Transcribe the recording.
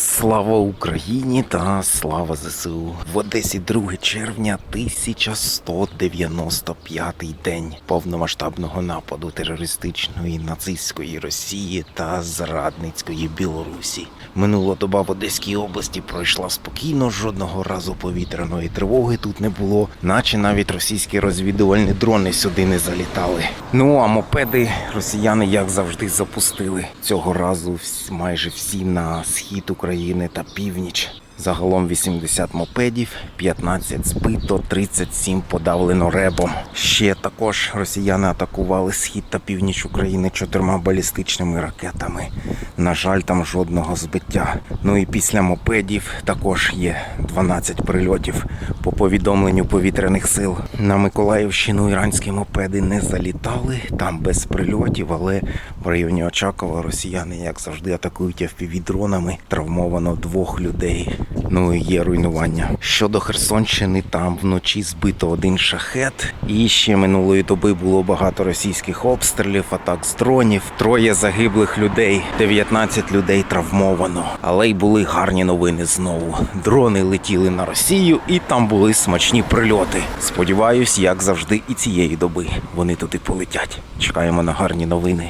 Слава Україні та слава ЗСУ. В Одесі 2 червня 1195 день повномасштабного нападу терористичної нацистської Росії та зрадницької Білорусі. Минула доба в Одеській області пройшла спокійно, жодного разу повітряної тривоги тут не було, наче навіть російські розвідувальні дрони сюди не залітали. Ну а мопеди росіяни, як завжди, запустили цього разу майже всі на схід України та північ. Загалом 80 мопедів, 15 збито, 37 подавлено ребом. Ще також росіяни атакували схід та північ України чотирма балістичними ракетами. На жаль, там жодного збиття. Ну і після мопедів також є 12 прильотів. По повідомленню повітряних сил на Миколаївщину іранські мопеди не залітали, там без прильотів, але в районі Очакова росіяни, як завжди, атакують FPV-дронами. Травмовано двох людей. Ну і є руйнування. Щодо Херсонщини, там вночі збито один шахет. І ще минулої доби було багато російських обстрілів, атак з дронів, троє загиблих людей, 19 людей травмовано. Але й були гарні новини знову. Дрони летіли на Росію, і там були смачні прильоти. Сподіваюсь, як завжди, і цієї доби вони туди полетять. Чекаємо на гарні новини.